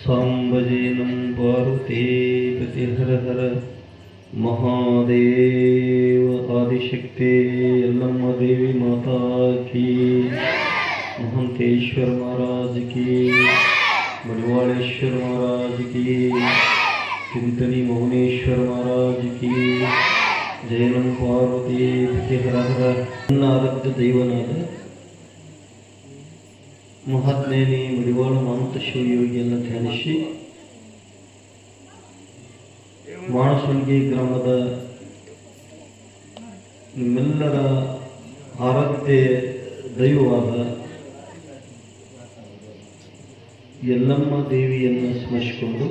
साम्बजेनं पारुते प्रतिहर हर। महादेव आदिशक्ते अल्लम्मा देवी माता की। महंतेश्वर महाराज की। बड़वाड़ेश्वर महाराज की। चिंतनी मौनेश्वर महाराज की। जयनं पार्वती प्रतिहर हर। देवनाथ। ಮಹಾತ್ಮೇನಿ ಮಡಿವಾಳ ಮಾಂತ ಶಿವಯೋಗಿಯನ್ನು ಧ್ಯಾನಿಸಿ. ಮಾಣಸೊಂಗಿ ಗ್ರಾಮದ ನಿಮ್ಮೆಲ್ಲರ ಆರಾಧ್ಯ ದೈವವಾದ ಎಲ್ಲಮ್ಮ ದೇವಿಯನ್ನು ಸ್ಮರಿಸಿಕೊಂಡು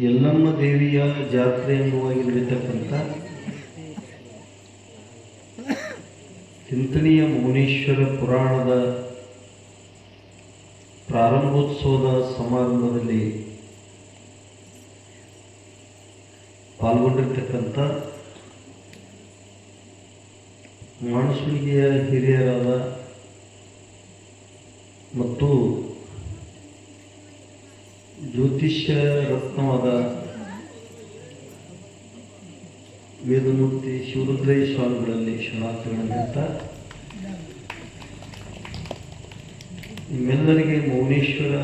ಎಲ್ಲಮ್ಮ ದೇವಿಯ ಜಾತ್ರೆ ಅಂಗವಾಗಿ ನಡೀತಕ್ಕಂಥ ಚಿಂತನೀಯ ಮೌನೇಶ್ವರ ಪುರಾಣದ ಪ್ರಾರಂಭೋತ್ಸವದ ಸಮಾರಂಭದಲ್ಲಿ ಪಾಲ್ಗೊಂಡಿರ್ತಕ್ಕಂಥ ಮಾಣಸುಣಿಗೆಯ ಹಿರಿಯರಾದ ಮತ್ತು ಜ್ಯೋತಿಷ್ಯ ರತ್ನವಾದ ವೇದಮೂರ್ತಿ ಶಿವರುದ್ರಯ್ಯ ಸ್ವಾಮಿಗಳಲ್ಲಿ ಶರಣಾರ್ಥಿಗಳನ್ನಿರ್ತ ನಿಮ್ಮೆಲ್ಲರಿಗೆ ಮೌನೇಶ್ವರ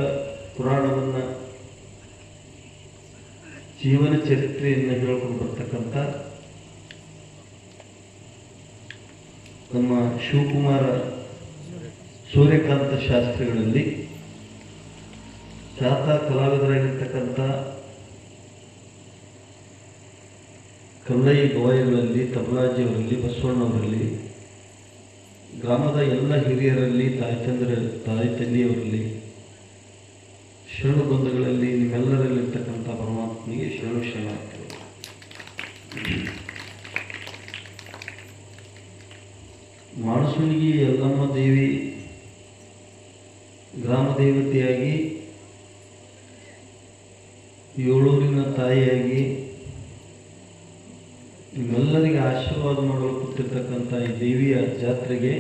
ಪುರಾಣವನ್ನು ಜೀವನ ಚರಿತ್ರೆಯನ್ನು ಹೇಳ್ಕೊಂಡು ಬರ್ತಕ್ಕಂಥ ನಮ್ಮ ಶಿವಕುಮಾರ ಸೂರ್ಯಕಾಂತ ಶಾಸ್ತ್ರಿಗಳಲ್ಲಿ ಖ್ಯಾತ ಕಲಾವಿದರಾಗಿರ್ತಕ್ಕಂಥ ಕಲ್ಲೈ ಗವಾಯಿಗಳಲ್ಲಿ ತಮರಾಜಿಯವರಲ್ಲಿ ಬಸವಣ್ಣವರಲ್ಲಿ, ಗ್ರಾಮದ ಎಲ್ಲ ಹಿರಿಯರಲ್ಲಿ, ತಾಯಿ ತಂದ್ರ, ತಾಯಿ ತಂದೆಯವರಲ್ಲಿ ಶರಣು ಬಂಧುಗಳಲ್ಲಿ, ನಿಮ್ಮೆಲ್ಲರಲ್ಲಿರ್ತಕ್ಕಂಥ ಪರಮಾತ್ಮನಿಗೆ ಶರಣ ಶರಣಾರ್ಥಿಗಳು ಎಲ್ಲಮ್ಮ ಯಲ್ಲಮ್ಮ ದೇವಿ ಗ್ರಾಮ ದೇವತೆಯಾಗಿ, ಏಳೂರಿನ ತಾಯಿಯಾಗಿ ನಿಮ್ಮೆಲ್ಲರಿಗೆ ಆಶೀರ್ವಾದ ಮಾಡಲು ಕೊಟ್ಟಿರ್ತಕ್ಕಂಥ ಈ ದೇವಿಯ ಜಾತ್ರೆಗೆ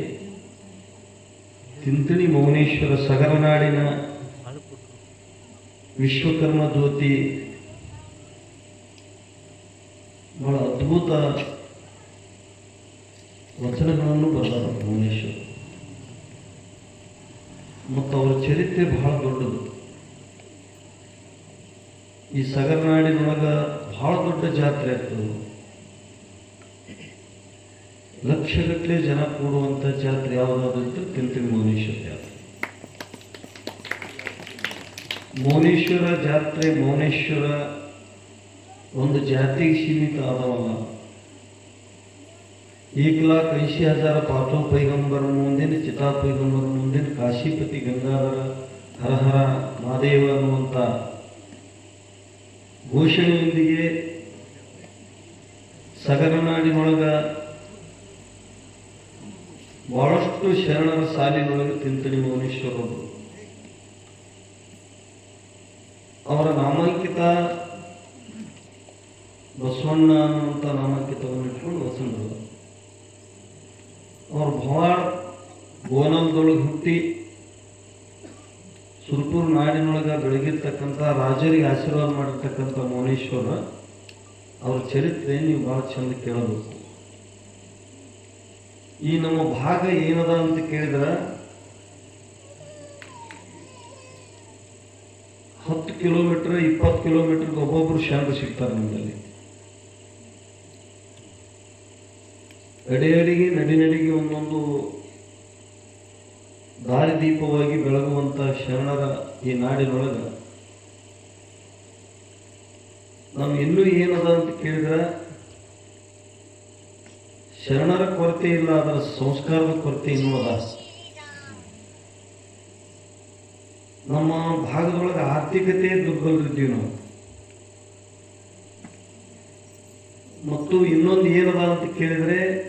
ತಿಂತಣಿ ಮೌನೇಶ್ವರ ಸಗರನಾಡಿನ ವಿಶ್ವಕರ್ಮ ಜ್ಯೋತಿ ಬಹಳ ಅದ್ಭುತ ವಚನಗಳನ್ನು ಬರೆದಾರ ಭುವನೇಶ್ವರ್ ಮತ್ತು ಅವರ ಚರಿತ್ರೆ ಬಹಳ ದೊಡ್ಡದು. ಈ ಸಗರನಾಡಿನೊಳಗ ಬಹಳ ದೊಡ್ಡ ಜಾತ್ರೆ ಆಗ್ತದೆ. ಲಕ್ಷಗಟ್ಟಲೆ ಜನ ಕೂಡುವಂಥ ಜಾತ್ರೆ ಯಾವುದಾದಂತ ತಿಂತಿವಿ ಮೌನೇಶ್ವರ ಜಾತ್ರೆ. ಮೌನೇಶ್ವರ ಜಾತ್ರೆ, ಮೌನೇಶ್ವರ ಒಂದು ಜಾತಿಗೆ ಸೀಮಿತ ಆದವಲ್ಲ. ಏಕ ಲಾಖ ಐಸಿ ಹಜಾರ ಪಾಟೋ ಪೈಗಂಬರ್ ಮುಂದಿನ, ಚಿತಾ ಪೈಗಂಬರ ಮುಂದಿನ, ಕಾಶಿಪತಿ ಗಂಗಾಧರ ಹರಹರ ಮಹಾದೇವ ಅನ್ನುವಂಥ ಘೋಷಣೆಯೊಂದಿಗೆ ಸಗರನಾಡಿನೊಳಗ ಬಹಳಷ್ಟು ಶರಣರ ಸಾಲಿನೊಳಗೆ ತಿಂತಡಿ ಮೌನೇಶ್ವರರು. ಅವರ ನಾಮಾಂಕಿತ ಬಸವಣ್ಣ ಅನ್ನುವಂಥ ನಾಮಾಂಕಿತವನ್ನು ಇಟ್ಕೊಂಡು ವಸಂತರು. ಅವ್ರ ಭಾಳ ಗೋನಲ್ದೊಳಗೆ ಹುಟ್ಟಿ ಸುರ್ಪುರ್ ನಾಡಿನೊಳಗೆ ಬೆಳಗಿರ್ತಕ್ಕಂಥ ರಾಜರಿಗೆ ಆಶೀರ್ವಾದ ಮಾಡಿರ್ತಕ್ಕಂಥ ಮೌನೇಶ್ವರ, ಅವ್ರ ಚರಿತ್ರೆ ನೀವು ಭಾಳ ಚಂದ ಕೇಳಬೇಕು ಈ ನಮ್ಮ ಭಾಗ ಏನದ ಅಂತ ಕೇಳಿದ್ರೆ? ಹತ್ತು ಕಿಲೋಮೀಟರ್, ಇಪ್ಪತ್ತು ಕಿಲೋಮೀಟರ್ಗೆ ಒಬ್ಬೊಬ್ರು ಶರಣರು ಸಿಗ್ತಾರೆ ನಮ್ಮಲ್ಲಿ. ಅಡಿ ಅಡಿಗೆ ನಡಿ ನಡಿಗೆ ಒಂದೊಂದು ದಾರಿದೀಪವಾಗಿ ಬೆಳಗುವಂತ ಶರಣರ ಈ ನಾಡಿನೊಳಗೆ. ನಾವು ಇನ್ನೂ ಏನದ ಅಂತ ಕೇಳಿದ್ರೆ? ಶರಣರ ಕೊರತೆ ಇಲ್ಲ, ಅದರ ಸಂಸ್ಕಾರದ ಕೊರತೆ ಇನ್ನೂ ಅದ. ನಮ್ಮ ಭಾಗದೊಳಗೆ ಆರ್ಥಿಕತೆ ದುರ್ಬಲರಿದ್ದೀವಿ ನಾವು. ಮತ್ತು ಇನ್ನೊಂದು ಏನದ ಅಂತ ಕೇಳಿದ್ರೆ,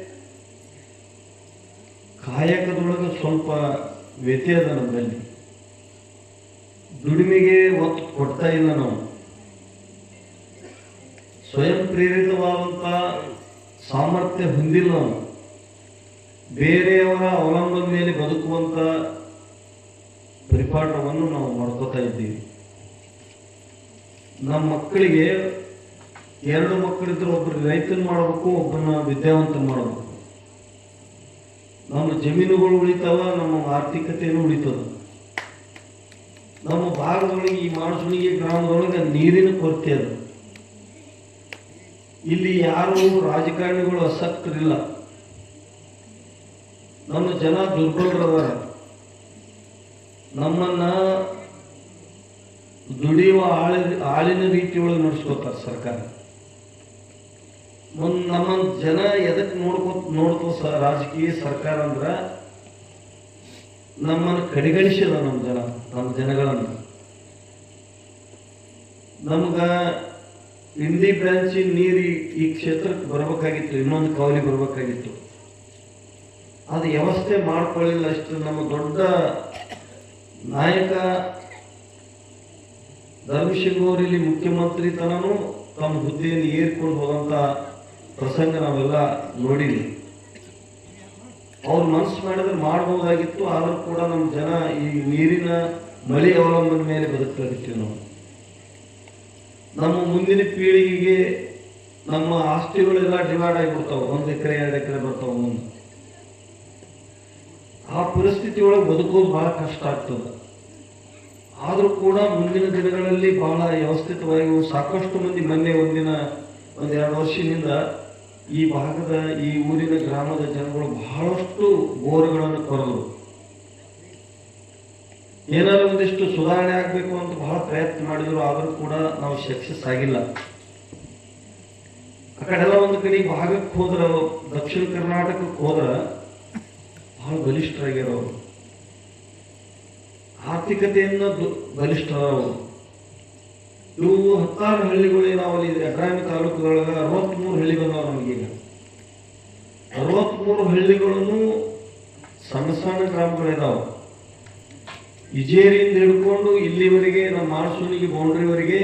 ಕಾಯಕದೊಳಗೆ ಸ್ವಲ್ಪ ವ್ಯತ್ಯ ಅದ ನಮ್ಮಲ್ಲಿ. ದುಡಿಮೆಗೆ ಒತ್ತು ಕೊಡ್ತಾ ಇಲ್ಲ ನಾವು. ಸ್ವಯಂ ಪ್ರೇರಿತವಾದಂಥ ಸಾಮರ್ಥ್ಯ ಹೊಂದಿಲ್ಲ ಬೇರೆಯವರ ಅವಲಂಬನೆ ಮೇಲೆ ಬದುಕುವಂಥ ಪರಿಪಾಠವನ್ನು ನಾವು ಮಾಡ್ಕೋತಾ ಇದ್ದೀವಿ. ನಮ್ಮ ಮಕ್ಕಳಿಗೆ ಎರಡು ಮಕ್ಕಳಿದ್ರೆ ಒಬ್ಬರು ರೈತನ ಮಾಡಬೇಕು ಒಬ್ಬನ ವಿದ್ಯಾವಂತನ ಮಾಡಬೇಕು. ನಮ್ಮ ಜಮೀನುಗಳು ಉಳಿತಾವ, ನಮ್ಮ ಆರ್ಥಿಕತೆಯನ್ನು ಉಳಿತದ. ನಮ್ಮ ಭಾಗದೊಳಗೆ ಈ ಮಾಣಸುಣಿಗೆ ಗ್ರಾಮದೊಳಗೆ ನೀರಿನ ಕೊರತೆ ಅದ. ಇಲ್ಲಿ ಯಾರು ರಾಜಕಾರಣಿಗಳು ಅಸಕ್ತರಿಲ್ಲ. ನಮ್ಮ ಜನ ದುರ್ಬಲರದಾರ. ನಮ್ಮನ್ನ ದುಡಿಯುವ ಆಳ, ಆಳಿನ ರೀತಿಯೊಳಗೆ ನಡೆಸ್ಕೋತಾರೆ ಸರ್ಕಾರ. ಒಂದು ನಮ್ಮ ಜನ ಎದಕ್ಕೆ ನೋಡ್ಕೋ ನೋಡ್ಕೋ ಸ, ರಾಜಕೀಯ ಸರ್ಕಾರ ಅಂದ್ರ ನಮ್ಮನ್ನು ಕಡೆಗಣಿಸಿದ ನಮ್ಮ ಜನ ನಮ್ಮ ಜನಗಳನ್ನು. ನಮ್ಗ ಇಂಡಿ ಬ್ರಾಂಚಿನ ನೀರು ಈ- ಕ್ಷೇತ್ರಕ್ಕೆ ಬರಬೇಕಾಗಿತ್ತು, ಇನ್ನೊಂದು ಕಾವಲಿ ಬರಬೇಕಾಗಿತ್ತು. ಅದು ವ್ಯವಸ್ಥೆ ಮಾಡ್ಕೊಳ್ಳಿಲ್ಲ ಅಷ್ಟು ನಮ್ಮ ದೊಡ್ಡ ನಾಯಕ ಧರ್ಮಶಿಗೋರಿಲಿ ಇಲ್ಲಿ ಮುಖ್ಯಮಂತ್ರಿ ತನೂ ತಮ್ಮ ಹುದ್ದೆಯನ್ನು ಏರ್ಕೊಂಡು ಹೋದಂತ ಪ್ರಸಂಗ ನಾವೆಲ್ಲ ನೋಡಿದ್ವಿ. ಅವ್ರು ಮನಸ್ಸು ಮಾಡಿದ್ರೆ ಮಾಡಬಹುದಾಗಿತ್ತು ಆದರೂ ಕೂಡ ನಮ್ಮ ಜನ ಈ ನೀರಿನ ಮಳೆ ಅವಲಂಬನೆ ಮೇಲೆ ಬದುಕಲಾಗಿತ್ತು ನಾವು. ನಮ್ಮ ಮುಂದಿನ ಪೀಳಿಗೆಗೆ ನಮ್ಮ ಆಸ್ತಿಗಳೆಲ್ಲ ಡಿವೈಡ್ ಆಗಿಬಿಡ್ತಾವ ಒಂದು ಎಕರೆ, ಎರಡು ಎಕರೆ ಬರ್ತಾವ ಆ ಪರಿಸ್ಥಿತಿ ಒಳಗೆ ಬದುಕೋದು ಬಹಳ ಕಷ್ಟ ಆಗ್ತದೆ. ಆದರೂ ಕೂಡ ಮುಂದಿನ ದಿನಗಳಲ್ಲಿ ಬಹಳ ವ್ಯವಸ್ಥಿತವಾಗಿ ಸಾಕಷ್ಟು ಮಂದಿ ಮೊನ್ನೆ ಒಂದಿನ, ಒಂದೆರಡು ವರ್ಷದಿಂದ ಈ ಭಾಗದ, ಈ ಊರಿನ ಗ್ರಾಮದ ಜನಗಳು ಬಹಳಷ್ಟು ಬೋರ್ಗಳನ್ನು ಕೊರೆದರು. ಏನಾದ್ರು ಒಂದಿಷ್ಟು ಸುಧಾರಣೆ ಆಗಬೇಕು ಅಂತ ಬಹಳ ಪ್ರಯತ್ನ ಮಾಡಿದ್ರು, ಆದರೂ ಕೂಡ ನಾವು ಸಕ್ಸಸ್ ಆಗಿಲ್ಲ. ಆ ಕಡೆಲ್ಲ ಒಂದು ಕಡೆ ಭಾಗಕ್ಕೆ ಹೋದ್ರ, ದಕ್ಷಿಣ ಕರ್ನಾಟಕಕ್ಕೆ ಹೋದ್ರ ಬಹಳ ಬಲಿಷ್ಠ ಆಗಿರೋ ಆರ್ಥಿಕತೆಯನ್ನ ಬಲಿಷ್ಠರವರು ಇವು ಹತ್ತಾರು ಹಳ್ಳಿಗಳು ನಾವಲ್ಲಿ ಅಗ್ರಾಮಿ ತಾಲೂಕುಗಳಾಗ ಅರವತ್ಮೂರು ಹಳ್ಳಿ ಬಂದಾವ ನಮಗೀಗ ಅರವತ್ಮೂರು ಹಳ್ಳಿಗಳನ್ನು ಸಣ್ಣ ಸಣ್ಣ ಗ್ರಾಮಗಳಿದಾವ. ಇಜೇರಿಯಿಂದ ಹಿಡ್ಕೊಂಡು ಇಲ್ಲಿವರೆಗೆ ನಮ್ಮ ಮಾರ್ಸೂನಿಗೆ ಬೌಂಡ್ರಿವರೆಗೆ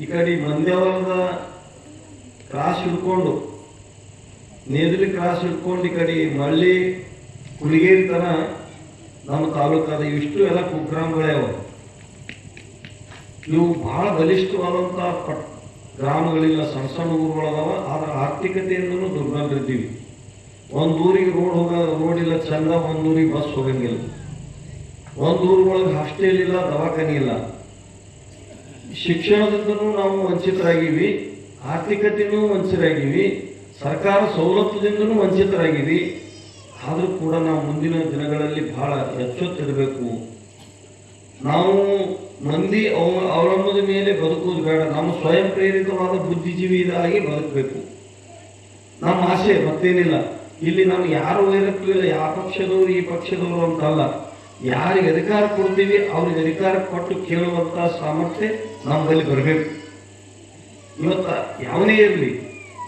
ಈ ಕಡೆ ಮಂದ್ಯಾವರದ ಕ್ರಾಸ್ ಹಿಡ್ಕೊಂಡು ನೇದಲಿ ಕ್ರಾಸ್ ಹಿಡ್ಕೊಂಡು ಈ ಕಡೆ ಮಳ್ಳಿ ಕುಲಿಗೇರಿ ತನ ನಮ್ಮ ತಾಲೂಕಾದ ಇಷ್ಟು ಎಲ್ಲ ಕುಗ್ರಾಮಗಳೇ ಅವ. ಇವು ಬಹಳ ಬಲಿಷ್ಠವಾದಂಥ ಪಟ್ ಗ್ರಾಮಗಳಿಲ್ಲ, ಸಣ್ಣ ಸಣ್ಣ ಊರುಗಳದಾವ. ಆದ್ರೆ ಆರ್ಥಿಕತೆಯಿಂದನೂ ದುರ್ಬಲರಿದ್ದೀವಿ. ಒಂದು ಊರಿಗೆ ರೋಡ್ ಹೋಗ ರೋಡ್ ಇಲ್ಲ, ಚಂದ ಒಂದು ಬಸ್ ಹೋಗಂಗಿಲ್ಲ. ಒಂದು ಊರೊಳಗೆ ಹಾಸ್ಟೆಲ್ ಇಲ್ಲ, ದವಾಖಾನೆ ಇಲ್ಲ. ಶಿಕ್ಷಣದಿಂದನೂ ನಾವು ವಂಚಿತರಾಗಿವಿ ಆರ್ಥಿಕತೆಯೂ ವಂಚಿತರಾಗಿವಿ ಸರ್ಕಾರ ಸವಲತ್ತುದಿಂದನೂ ವಂಚಿತರಾಗಿವಿ ಆದರೂ ಕೂಡ ನಾವು ಮುಂದಿನ ದಿನಗಳಲ್ಲಿ ಬಹಳ ಎಚ್ಚೆತ್ತಿರಬೇಕು. ನಾವು ಮಂದಿ ಅವ, ಅವಲಂಬದ ಮೇಲೆ ಬದುಕುವುದು ಬೇಡ. ನಾವು ಸ್ವಯಂ ಪ್ರೇರಿತವಾದ ಬುದ್ಧಿಜೀವಿ ಇದಾಗಿ ಬದುಕಬೇಕು. ನಮ್ಮ ಆಸೆ ಮತ್ತೇನಿಲ್ಲ. ಇಲ್ಲಿ ನಾನು ಯಾರು ವೈರತ್ವ ಇಲ್ಲ, ಯಾವ ಪಕ್ಷದವರು ಈ ಪಕ್ಷದವರು ಅಂತಲ್ಲ. ಯಾರಿಗೆ ಅಧಿಕಾರ ಕೊಡ್ತೀವಿ, ಅವ್ರಿಗೆ ಅಧಿಕಾರ ಕೊಟ್ಟು ಕೇಳುವಂತ ಸಾಮರ್ಥ್ಯ ನಮ್ಮಲ್ಲಿ ಬರಬೇಕು. ಇವತ್ತು ಯಾವನೇ ಇರಲಿ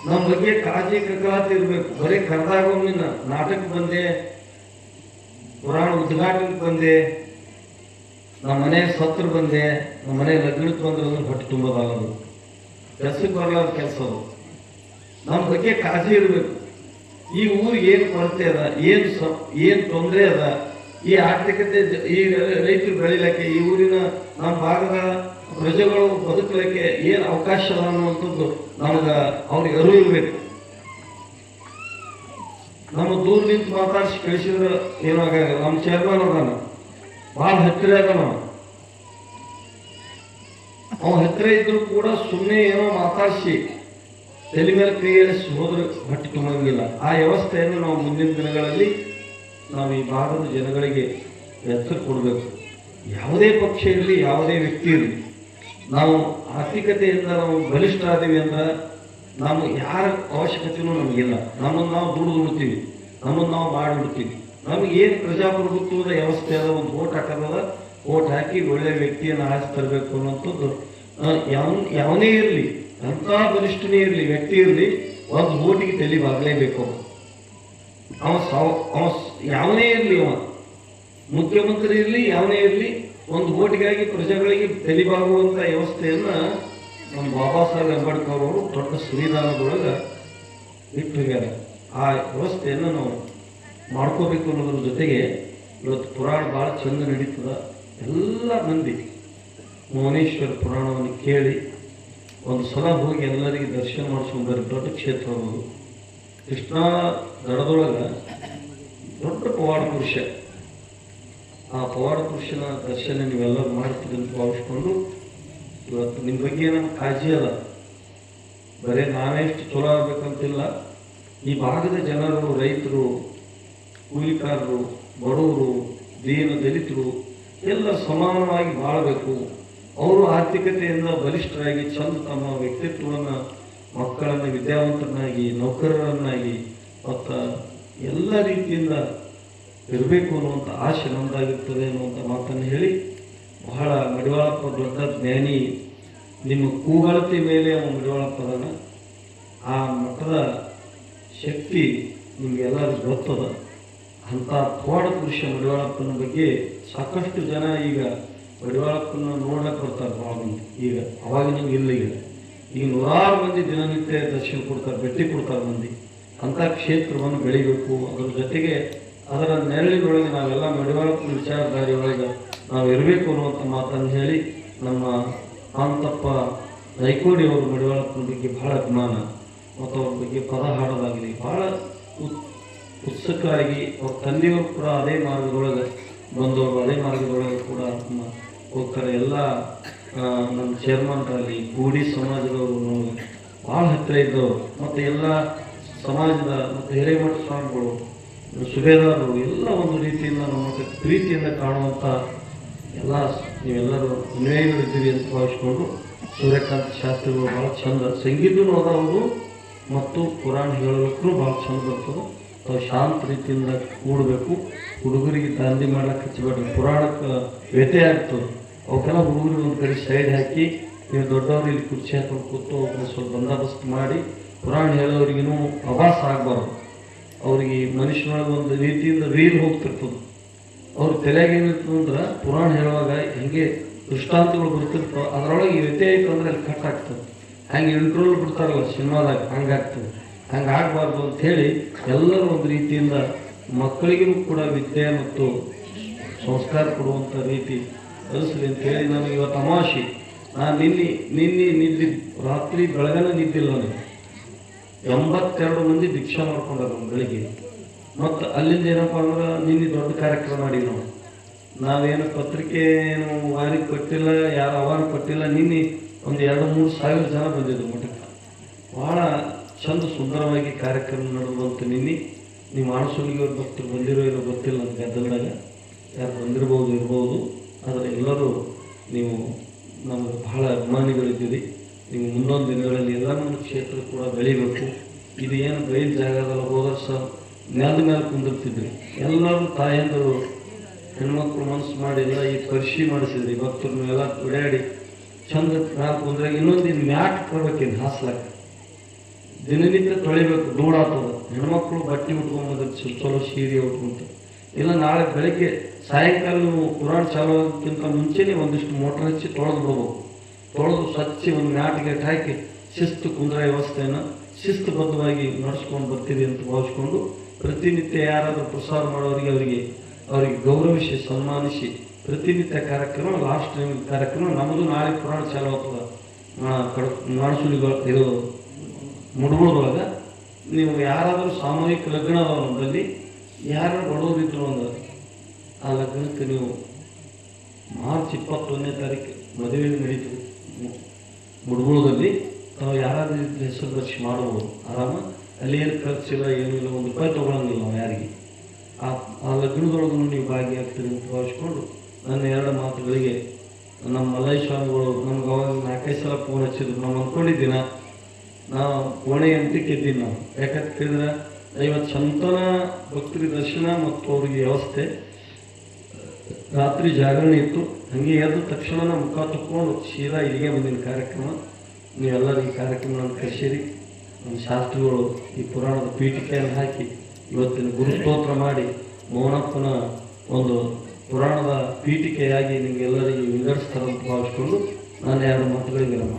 ನಮ್ಮ ಬಗ್ಗೆ ಕಾಜಿ ಕಕಲಾತಿ ಇರಬೇಕು. ಬರೀ ಕರೆದಾಗ ನಾಟಕ ಬಂದೆ, ಪುರಾಣ ಉದ್ಘಾಟನೆಗೆ ಬಂದೆ ನಮ್ಮ ಮನೆ ಸತ್ರ ಬಂದೆ ನಮ್ಮ ಮನೆ ಲಗ್ನಕ್ಕೆ ಬಂದ್ರೆ ಅದನ್ನು ಹೊಟ್ಟೆ ತುಂಬೋದಾಗದು. ಕೆಲಸಕ್ಕೆ ಬರಲಾದ ಕೆಲಸ ಅದು. ನಮ್ಮ ಬಗ್ಗೆ ಕಾಜಿ ಇರಬೇಕು. ಈ ಊರು ಏನು ಕೊರತೆ ಅದ, ಏನು ಸ, ಏನು ತೊಂದರೆ ಅದ ಈ ಆರ್ಥಿಕತೆ ಈ ರೈತರು ಬೆಳಿಲಿಕ್ಕೆ, ಈ ಊರಿನ ನಮ್ಮ ಭಾಗದ ಪ್ರಜೆಗಳು ಬದುಕಲಿಕ್ಕೆ ಏನು ಅವಕಾಶ ಅದ ಅನ್ನುವಂಥದ್ದು ನಮಗೆ ಅವ್ರಿಗೆ ಅರಿವು ಇರಬೇಕು. ನಮ್ಮ ದೂರ ನಿಂತು ಮಾತಾಡಿಸಿ ಕಳಿಸಿದ್ರೆ ಏನಾಗ ನಮ್ಮ ಚೇರ್ಮನ್ ಅದಾನ ಭಾಳ ಹತ್ತಿರ ಅದಾನ ನಾವು ಹತ್ತಿರ ಇದ್ರು ಕೂಡ ಸುಮ್ಮನೆ ಏನೋ ಮಾತಾಡಿಸಿ ತಲೆ ಮೇಲೆ ಕೈ ಎಳಿಸಿ ಹೋದ್ರೆ ಹೊಟ್ಟೆ ತುಂಬಂಗಿಲ್ಲ ಆ ವ್ಯವಸ್ಥೆಯನ್ನು ನಾವು ಮುಂದಿನ ದಿನಗಳಲ್ಲಿ ನಾವು ಈ ಭಾಗದ ಜನಗಳಿಗೆ ಎಚ್ಚರ ಕೊಡಬೇಕು. ಯಾವುದೇ ಪಕ್ಷ ಇರಲಿ, ಯಾವುದೇ ವ್ಯಕ್ತಿ ಇರಲಿ, ನಾವು ಆರ್ಥಿಕತೆಯಿಂದ ನಾವು ಬಲಿಷ್ಠ ಆದೀವಿ ಅಂದ್ರೆ ನಾವು ಯಾರ ಅವಶ್ಯಕತೆಯೂ ನಮಗಿಲ್ಲ. ನಮ್ಮನ್ನು ನಾವು ದುಡ್ದು ಬಿಡ್ತೀವಿ, ನಮ್ಮನ್ನು ನಾವು ಮಾಡಿಬಿಡ್ತೀವಿ ನಮಗೆ ಏನು ಪ್ರಜಾಪ್ರಭುತ್ವದ ವ್ಯವಸ್ಥೆ ಅದ, ಒಂದು ಓಟ್ ಹಾಕೋದದ ಓಟ್ ಹಾಕಿ ಒಳ್ಳೆ ವ್ಯಕ್ತಿಯನ್ನು ಆರಿಸಿ ತರಬೇಕು ಅನ್ನೋಂಥದ್ದು ಯಾವ, ಯಾವನೇ ಇರಲಿ ಎಂಥ ಬಲಿಷ್ಠನೇ ಇರಲಿ, ವ್ಯಕ್ತಿ ಇರಲಿ, ಒಂದು ಓಟಿಗೆ ತಲೆ ಅವ ಸಾವ ಅವ ಸ್- ಯಾವನೇ ಇರಲಿ ಅವ ಮುಖ್ಯಮಂತ್ರಿ ಇರಲಿ, ಯಾವನೇ ಇರಲಿ, ಒಂದು ಓಟಿಗಾಗಿ ಪ್ರಜೆಗಳಿಗೆ ತಲೆಬಾಗುವಂಥ ವ್ಯವಸ್ಥೆಯನ್ನ ನಮ್ಮ ಬಾಬಾ ಸಾಹೇಬ್ ಅಂಬೇಡ್ಕರ್ ಅವರು ದೊಡ್ಡ ಸಂವಿಧಾನದೊಳಗೆ ಇಟ್ಟು ಹೋಗ್ಯಾರ ಆ ವ್ಯವಸ್ಥೆಯನ್ನು ನಾವು ಮಾಡ್ಕೋಬೇಕು ಅನ್ನೋದ್ರ ಜೊತೆಗೆ ಇವತ್ತು ಪುರಾಣ ಭಾಳ ಚಂದ ನಡೀತದ. ಎಲ್ಲ ಮಂದಿ ಭುವನೇಶ್ವರ ಪುರಾಣವನ್ನು ಕೇಳಿ ಒಂದು ಸಲ ಹೋಗಿ ಎಲ್ಲರಿಗೆ ದರ್ಶನ ಮಾಡಿಸ್ಕೊಂಡ್ರೆ ದೊಡ್ಡ ಕ್ಷೇತ್ರ ಕೃಷ್ಣಾ ದಡದೊಳಗ ದೊಡ್ಡ ಪವಾಡ ಪುರುಷ. ಆ ಪವಾಡ ಪುರುಷನ ದರ್ಶನ ನೀವೆಲ್ಲ ಮಾಡ್ತೀರಿ ಅಂತ ಭಾವಿಸ್ಕೊಂಡು ಇವತ್ತು ನಿಮ್ಮ ಬಗ್ಗೆ ನಮ್ಮ ಕಾಳಜಿ ಅಲ್ಲ ಬರೀ ಇಷ್ಟು ಚಲೋ ಆಗ್ಬೇಕಂತಿಲ್ಲ. ಈ ಭಾಗದ ಜನರು, ರೈತರು, ಕೂಲಿಕಾರರು, ಬಡವರು ದೀನ ದಲಿತರು ಎಲ್ಲ ಸಮಾನವಾಗಿ ಬಾಳಬೇಕು. ಅವರು ಆರ್ಥಿಕತೆಯಿಂದ ಬಲಿಷ್ಠರಾಗಿ ಚಂದ ತಮ್ಮ ವ್ಯಕ್ತಿತ್ವವನ್ನು ಮಕ್ಕಳನ್ನು ವಿದ್ಯಾವಂತರನ್ನಾಗಿ, ನೌಕರರನ್ನಾಗಿ ಮತ್ತು ಎಲ್ಲ ರೀತಿಯಿಂದ ಇರಬೇಕು ಅನ್ನುವಂಥ ಆಶೆ ನಮ್ಮದಾಗಿರ್ತದೆ ಅನ್ನುವಂಥ ಮಾತನ್ನು ಹೇಳಿ ಬಹಳ ಮಡಿವಾಳಪ್ಪ ದೊಡ್ಡ ಜ್ಞಾನಿ ನಿಮ್ಮ ಕೂಗಳತೆ ಮೇಲೆ ಅವನು ಮಡಿವಾಳಪ್ಪದನ ಆ ಮಠದ ಶಕ್ತಿ ನಿಮಗೆಲ್ಲರಿಗೂ ಗೊತ್ತದ. ಅಂಥ ತೋಡ ಪುರುಷ ಮಡಿವಾಳಪ್ಪನ ಬಗ್ಗೆ ಸಾಕಷ್ಟು ಜನ ಈಗ ಮಡಿವಾಳಪ್ಪನ ನೋಡಕ್ಕೆ ಬರ್ತಾರೆ ಭಾಳ ಈಗ ಅವಾಗ ನಿಮ್ಗೆ ಇಲ್ಲ ಈಗ. ಈಗ ನೂರಾರು ಮಂದಿ ದಿನನಿತ್ಯ ದರ್ಶನ ಕೊಡ್ತಾರೆ ಭೇಟಿ ಕೊಡ್ತಾರೆ ಮಂದಿ. ಅಂಥ ಕ್ಷೇತ್ರವನ್ನು ಬೆಳಿಬೇಕು. ಅದರ ಜೊತೆಗೆ ಅದರ ನೆರಳಿನೊಳಗೆ ನಾವೆಲ್ಲ ಮಡಿವಾಳಪ್ಪನ ವಿಚಾರಧಾರೆಯೊಳಗೆ ನಾವು ಇರಬೇಕು ಅನ್ನುವಂಥ ಮಾತನ್ನು ಹೇಳಿ ನಮ್ಮ ಕಾಂತಪ್ಪ ರೈಕೋಡಿ ಅವರು ಮಡಿವಾಳಪ್ಪನ ಬಗ್ಗೆ ಬಹಳ ಅಭಿಮಾನ. ಮತ್ತು ಅವ್ರ ಬಗ್ಗೆ ಪದ ಹಾಡೋದಾಗಲಿ ಉತ್, ಉತ್ಸುಕರಾಗಿ ಅವ್ರ ತಂದೆಯವರು ಕೂಡ ಅದೇ ಮಾರ್ಗದೊಳಗೆ ಬಂದವರು, ಅದೇ ಮಾರ್ಗದೊಳಗೆ ಕೂಡ ಹೋಗ್ತಾರೆ ಎಲ್ಲ ನಮ್ಮ ಚೇರ್ಮನ್ರಲ್ಲಿ ಗೂಡಿ ಸಮಾಜದವರು ಭಾಳ ಹತ್ತಿರ ಇದ್ದವರು, ಮತ್ತು ಎಲ್ಲ ಸಮಾಜದ ಮತ್ತು ಹಿರೇಮಠ ಸ್ವಾಮಿಗಳು, ಸುಬೇದಾರರು, ಎಲ್ಲ ಒಂದು ರೀತಿಯಿಂದ ನಮ್ಮ ಪ್ರೀತಿಯಿಂದ ಕಾಣುವಂಥ ಎಲ್ಲ ನೀವೆಲ್ಲರೂ ಅನ್ವಯಗಳಿದ್ದೀರಿ ಅಂತ ಭಾವಿಸ್ಕೊಂಡು ಸೂರ್ಯಕಾಂತ್ ಶಾಸ್ತ್ರಿಗಳು ಭಾಳ ಚಂದ ಸಂಗೀತನೂ ಅದಾವರು ಮತ್ತು ಪುರಾಣ ಹೇಳೋದಕ್ಕೂ ಭಾಳ ಚಂದ ಬರ್ತದೆ ತಾವು ಶಾಂತ ರೀತಿಯಿಂದ ಕೂಡಬೇಕು. ಹುಡುಗರಿಗೆ ದಾಂಧಿ ಮಾಡಕ್ಕೆ ಹಚ್ಚಬೇಡ್ರಿ ಪುರಾಣಕ್ಕೆ ವ್ಯತ್ಯಯ ಆಗ್ತದೆ. ಅವಕ್ಕೆಲ್ಲ ಹುಡುಗರಿಗೆ ಒಂದು ಕಡೆ ಸೈಡ್ ಹಾಕಿ ನೀವು ದೊಡ್ಡವರು ಇಲ್ಲಿ ಕುರ್ಚಿ ಹಾಕೊಂಡು ಕೂತು ಅವ್ರನ್ನ ಸ್ವಲ್ಪ ಬಂದೋಬಸ್ತ್ ಮಾಡಿ, ಪುರಾಣ ಹೇಳೋರಿಗೂ ಅಭಾಸ ಆಗಬಾರ್ದು. ಅವ್ರಿಗೆ ಮನುಷ್ಯನೊಳಗೆ ಒಂದು ರೀತಿಯಿಂದ ರೀಲ್ ಹೋಗ್ತಿರ್ತದೆ. ಅವ್ರ ತಲೆಗೆ ಏನಿತ್ತು ಅಂದ್ರೆ ಪುರಾಣ ಹೇಳುವಾಗ ಹೆಂಗೆ ದೃಷ್ಟಾಂತಗಳು ಬರ್ತಿರ್ತವೆ ಅದರೊಳಗೆ ಇತ್ತು ಅಂದ್ರೆ ಅಲ್ಲಿ ಕಟ್ ಆಗ್ತದೆ. ಹಂಗೆ ಇಂಟ್ರೋಲ್ ಬಿಡ್ತಾರಲ್ಲ ಸಿನಿಮಾದಾಗ, ಹಂಗಾಗ್ತದೆ. ಹಂಗೆ ಆಗಬಾರ್ದು ಅಂತ ಹೇಳಿ ಎಲ್ಲರೂ ಒಂದು ರೀತಿಯಿಂದ ಮಕ್ಕಳಿಗೂ ಕೂಡ ವಿದ್ಯೆ ಮತ್ತು ಸಂಸ್ಕಾರ ಕೊಡುವಂಥ ರೀತಿ ಕಲಿಸ್ಲಿ ಅಂತ ಹೇಳಿ ನನಗೆ ಇವತ್ತು ಅಮಾವಾಸ್ಯೆ. ನಾನು ನಿನ್ನೆ ನಿನ್ನೆ ನಿದ್ದೆ, ರಾತ್ರಿ ಬೆಳಗನ ನಿದ್ದಿಲ್ಲ ನಾನು. ಎಂಬತ್ತೆರಡು ಮಂದಿ ದೀಕ್ಷಾ ಮಾಡ್ಕೊಂಡಾರ ಬೆಳಿಗ್ಗೆ. ಮತ್ತು ಅಲ್ಲಿಂದ ಏನಪ್ಪ ಅಂದ್ರೆ ನಿನ್ನೆ ದೊಡ್ಡ ಕಾರ್ಯಕ್ರಮ ಮಾಡಿ ನಾವು. ನಾವೇನು ಪತ್ರಿಕೆ ಏನು ವಾರಿಗೆ ಕೊಟ್ಟಿಲ್ಲ, ಯಾರು ಅವಾರ್ಡ್ ಕೊಟ್ಟಿಲ್ಲ, ನಿನ್ನೆ ಒಂದು ಎರಡು ಮೂರು ಸಾವಿರ ಜನ ಬಂದಿದ್ದು ಮಠಕ್ಕೆ. ಭಾಳ ಚಂದ ಸುಂದರವಾಗಿ ಕಾರ್ಯಕ್ರಮ ನಡೆದಂತ ನಿನ್ನೆ. ನಿಮ್ಮ ಮಾನಸುಲಿಗೆ ಅವ್ರು ಭಕ್ತರು ಬಂದಿರೋ ಏನೋ ಗೊತ್ತಿಲ್ಲ ಗದ್ದಲದಾಗ ಯಾರು ಬಂದಿರ್ಬೋದು, ಇರ್ಬೋದು. ಆದರೆ ಎಲ್ಲರೂ ನೀವು ನಮ್ಮ ಬಹಳ ಅಭಿಮಾನಿಗಳಿದ್ದೀರಿ. ನೀವು ಮುಂದೊಂದು ದಿನಗಳಲ್ಲಿ ಎಲ್ಲ ನಮ್ಮ ಕ್ಷೇತ್ರ ಕೂಡ ಬೆಳಿಬೇಕು. ಇದು ಏನು ಬಯಲು ಜಾಗದಲ್ಲಿ ಹೋದ ಸಹ ನೆಲದ ಮೇಲೆ ಕುಂದಿರ್ತಿದ್ರಿ. ಎಲ್ಲರೂ ತಾಯಂದರು ಹೆಣ್ಮಕ್ಳು ಮನಸ್ಸು ಮಾಡಿ ಎಲ್ಲ ಈ ಪರಿಶಿ ಮಾಡಿಸಿದ್ರಿ. ಭಕ್ತರು ಎಲ್ಲ ಓಡಾಡಿ ಚಂದ ಕುಂದ್ರೆ ಇನ್ನೊಂದು ದಿನ ಮ್ಯಾಟ್ ಕೊಡ್ಬೇಕಿನ್ನು ಹಾಸ್ಲಾಕ. ದಿನನಿತ್ಯ ತೊಳಿಬೇಕು ಧೂಳ ಆಗ್ತದ ಹೆಣ್ಮಕ್ಳು ಬಟ್ಟೆ ಉಟ್ಕೊಂಬಂದ್ರೆ ಚಲೋ ಸೀರೆ ಉಟ್ಕೊಂತ. ಇಲ್ಲ ನಾಳೆ ಬೆಳಿಗ್ಗೆ ಸಾಯಂಕಾಲ ನೀವು ಪುರಾಣ ಚಾಲು ಆಗೋಕ್ಕಿಂತ ಮುಂಚೆನೇ ಒಂದಿಷ್ಟು ಮೋಟರ್ ಹಚ್ಚಿ ತೊಳೆದು ಬಿಡ್ಬೋದು. ತೊಳೆದು ಸ್ವಚ್ಛ ಒಂದು ಮ್ಯಾಟ್ಗೆ ಹಾಕಿ ಶಿಸ್ತು ಕುಂದ್ರ ವ್ಯವಸ್ಥೆಯನ್ನು ಶಿಸ್ತುಬದ್ಧವಾಗಿ ನಡೆಸ್ಕೊಂಡು ಬರ್ತೀವಿ ಅಂತ ಭಾವಿಸ್ಕೊಂಡು ಪ್ರತಿನಿತ್ಯ ಯಾರಾದರೂ ಪ್ರಸಾರ ಮಾಡೋರಿಗೆ ಅವರಿಗೆ ಅವರಿಗೆ ಗೌರವಿಸಿ, ಸನ್ಮಾನಿಸಿ ಪ್ರತಿನಿತ್ಯ ಕಾರ್ಯಕ್ರಮ ಲಾಸ್ಟ್ ಟೈಮ್ ಕಾರ್ಯಕ್ರಮ, ನಮ್ಮದು ನಾಳೆ ಪುರಾಣ ಚಾಲು ಆಗ್ತದೆ ಮಾಣಸುಲಿಗಳು ಇದು ಮುಡುಗುಳದೊಳಗೆ ನೀವು ಯಾರಾದರೂ ಸಾಮೂಹಿಕ ಲಗ್ನ ಅದಾವ ನಮ್ಮಲ್ಲಿ ಯಾರು ಬಡವರಿದ್ರು ಅಂದ್ರೆ ಆ ಲಗ್ನಕ್ಕೆ ನೀವು ಮಾರ್ಚ್ ಇಪ್ಪತ್ತೊಂದನೇ ತಾರೀಕು ಮದುವೆ ನಡೀತು. ಮುಡುಗುಳದಲ್ಲಿ ನಾವು ಯಾರಾದ್ರೂ ಹೆಸರು ಖರ್ಚು ಮಾಡ್ಬೋದು. ಆರಾಮ? ಅಲ್ಲಿ ಏನು ಖರ್ಚಿಲ್ಲ, ಏನೂ ಇಲ್ಲ, ಒಂದು ರೂಪಾಯಿ ತೊಗೊಳಂಗಿಲ್ಲ ನಾವು ಯಾರಿಗೆ. ಆ ಆ ಲಗ್ನದೊಳಗೂ ನೀವು ಭಾಗಿಯಾಗ್ತೀರಿ ಅಂತ ಭಾವಿಸ್ಕೊಂಡು ನನ್ನ ಎರಡು ಮಾತುಗಳಿಗೆ ನಮ್ಮ ಮಲ್ಲೈ ಸ್ವಾಮಿಗಳು ನಮ್ಗೆ ಅವಾಗ ನಾಲ್ಕೈದು ಸಲ ಫೋನ್ ಹಚ್ಚಿದ್ರು. ನಾವು ಅಂದ್ಕೊಂಡಿದ್ದೀನ, ನಾವು ಕೋಣೆ ಅಂತ ಇದ್ದೀನಿ ನಾವು. ಯಾಕಂತ ಕೇಳಿದ್ರೆ ಐವತ್ತು ಸಂತನ ಭಕ್ತರಿ ದರ್ಶನ ಮತ್ತು ಅವರಿಗೆ ವ್ಯವಸ್ಥೆ. ರಾತ್ರಿ ಜಾಗರಣೆ ಇತ್ತು. ಹಂಗೆ ಎದ್ದ ತಕ್ಷಣ ಮುಖ ತಕ್ಕೊಂಡು ಸೀದಾ ಇಲ್ಲಿಗೆ ಬಂದಿನ ಕಾರ್ಯಕ್ರಮ. ನೀವೆಲ್ಲರೂ ಈ ಕಾರ್ಯಕ್ರಮವನ್ನು ಕರೆಸಿರಿ. ನಮ್ಮ ಶಾಸ್ತ್ರಿಗಳು ಈ ಪುರಾಣದ ಪೀಠಿಕೆಯನ್ನು ಹಾಕಿ ಇವತ್ತಿನ ಗುರುಸ್ತೋತ್ರ ಮಾಡಿ ಮೌನಪ್ಪನ ಒಂದು ಪುರಾಣದ ಪೀಠಿಕೆಯಾಗಿ ನಿಮಗೆಲ್ಲರಿಗೂ ವಿಂಗಡಿಸ್ತಾರಂತ ಭಾವಿಸ್ಕೊಂಡು ನಾನು ಯಾರು ಮಾತುಗಳಿಗೆ ವಿರಾಮ